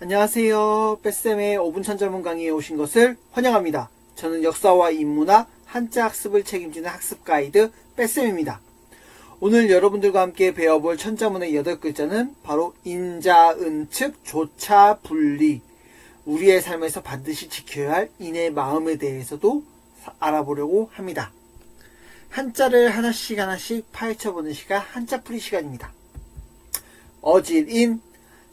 안녕하세요. 뺏쌤의 5분천 전문 강의에 오신 것을 환영합니다. 저는 역사와 인문학, 한자 학습을 책임지는 학습 가이드 뺏쌤입니다. 오늘 여러분들과 함께 배워볼 천자문의 여덟 글자는 바로 인자, 은측, 조차, 분리. 우리의 삶에서 반드시 지켜야 할 인의 마음에 대해서도 사- 알아보려고 합니다. 한자를 하나씩 하나씩 파헤쳐보는 시간, 한자풀이 시간입니다. 어질인,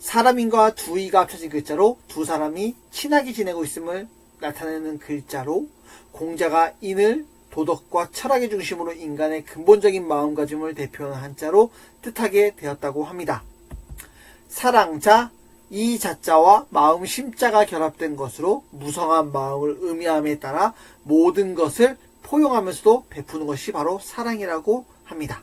사람인과 두이가 합쳐진 글자로 두 사람이 친하게 지내고 있음을 나타내는 글자로 공자가 인을 도덕과 철학의 중심으로 인간의 근본적인 마음가짐을 대표하는 한자로 뜻하게 되었다고 합니다. 사랑자, 이 자자와 마음 심자가 결합된 것으로 무성한 마음을 의미함에 따라 모든 것을 포용하면서도 베푸는 것이 바로 사랑이라고 합니다.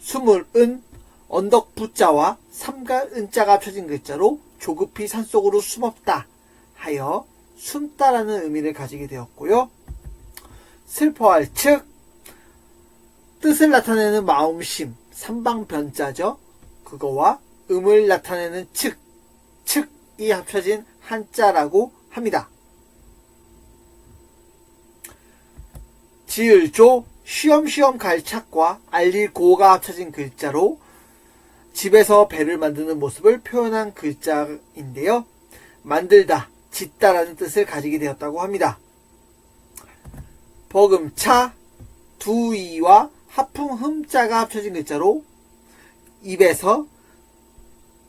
스물은 언덕 부자와 삼갈 은자가 합쳐진 글자로 조급히 산속으로 숨었다 하여 숨다라는 의미를 가지게 되었고요. 슬퍼할 측 뜻을 나타내는 마음심 삼방변자죠. 그거와 음을 나타내는 측 측이 합쳐진 한자라고 합니다. 지을조 쉬엄쉬엄 갈 착과 알릴 고가 합쳐진 글자로 집에서 배를 만드는 모습을 표현한 글자인데요. 만들다, 짓다라는 뜻을 가지게 되었다고 합니다. 버금차, 두이와 하품 흠자가 합쳐진 글자로 입에서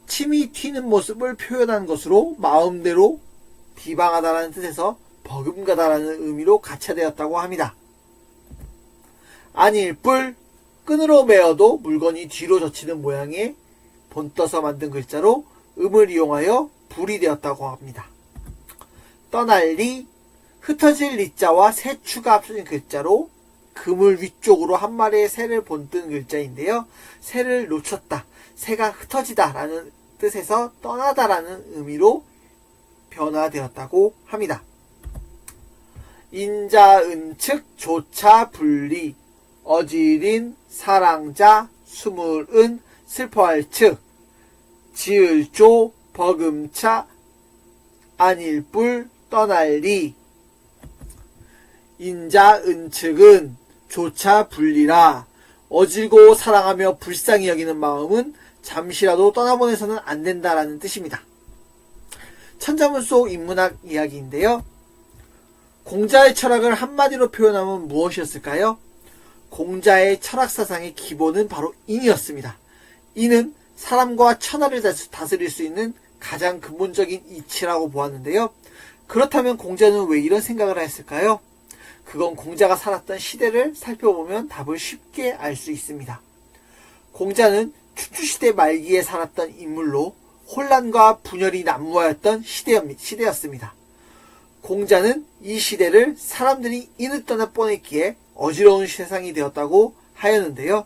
침이 튀는 모습을 표현한 것으로 마음대로 비방하다라는 뜻에서 버금가다라는 의미로 가차되었다고 합니다. 아닐 뿔, 끈으로 메어도 물건이 뒤로 젖히는 모양의 본떠서 만든 글자로 음을 이용하여 불이 되었다고 합니다. 떠날 리, 흩어질 리자와 새추가 합쳐진 글자로 그물 위쪽으로 한 마리의 새를 본뜬 글자인데요. 새를 놓쳤다, 새가 흩어지다 라는 뜻에서 떠나다 라는 의미로 변화되었다고 합니다. 인자, 은측, 조차, 분리, 어질인, 사랑자, 스물은, 슬퍼할 측, 지을조, 버금차, 안일불, 떠날리. 인자, 은측은 조차 분리라. 어질고 사랑하며 불쌍히 여기는 마음은 잠시라도 떠나보내서는 안 된다라는 뜻입니다. 천자문 속 인문학 이야기인데요. 공자의 철학을 한마디로 표현하면 무엇이었을까요? 공자의 철학 사상의 기본은 바로 인이었습니다. 인은 사람과 천하를 다스- 다스릴 수 있는 가장 근본적인 이치라고 보았는데요. 그렇다면 공자는 왜 이런 생각을 했을까요? 그건 공자가 살았던 시대를 살펴보면 답을 쉽게 알 수 있습니다. 공자는 춘추시대 말기에 살았던 인물로 혼란과 분열이 난무하였던 시대였- 시대였습니다. 공자는 이 시대를 사람들이 인을 떠나 뻔했기에 어지러운 세상이 되었다고 하였는데요.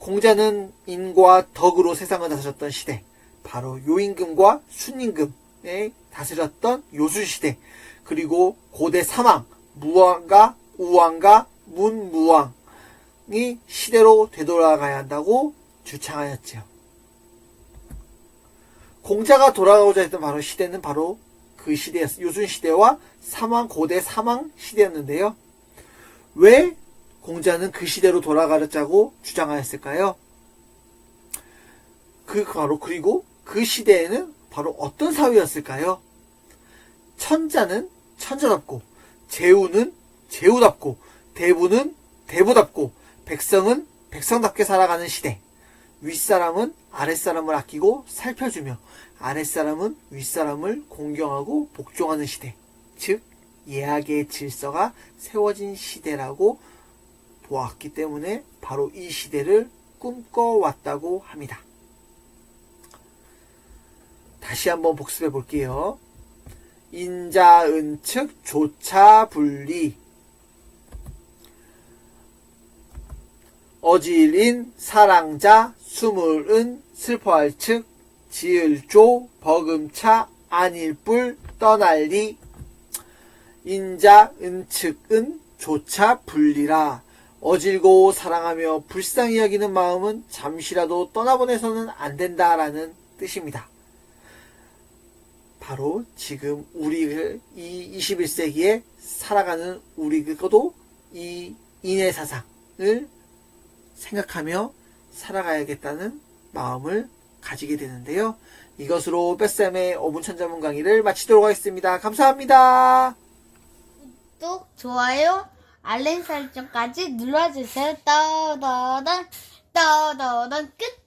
공자는 인과 덕으로 세상을 다스렸던 시대, 바로 요임금과 순임금에 다스렸던 요술시대, 그리고 고대 사망, 무왕과 우왕과 문무왕이 시대로 되돌아가야 한다고 주창하였지요. 공자가 돌아가고자 했던 바로 시대는 바로 그 시대였, 요순 시대와 사망, 고대 사망 시대였는데요. 왜 공자는 그 시대로 돌아가자고 주장하였을까요? 그 바로 그리고 그 시대에는 바로 어떤 사회였을까요? 천자는 천자답고 제후는 제후답고 대부는 대부답고 백성은 백성답게 살아가는 시대. 윗사람은 아랫사람을 아끼고 살펴주며 아랫사람은 윗사람을 공경하고 복종하는 시대. 즉 예학의 질서가 세워진 시대라고 보았기 때문에 바로 이 시대를 꿈꿔왔다고 합니다. 다시 한번 복습해 볼게요. 인자, 은측, 조차, 분리. 어질인, 사랑자, 수물은, 슬퍼할 측, 지을조, 버금차, 안일불, 떠날리. 인자, 은측은, 조차, 분리라. 어질고 사랑하며 불쌍히 여기는 마음은 잠시라도 떠나보내서는 안 된다라는 뜻입니다. 바로 지금 우리 이 21세기에 살아가는 우리들도 이 인의 사상을 생각하며 살아가야겠다는 마음을 가지게 되는데요. 이것으로 뺏쌤의 5분 천자문 강의를 마치도록 하겠습니다. 감사합니다. 또 좋아요, 알림 설정까지 눌러주세요. 떠더던 떠더던 끝.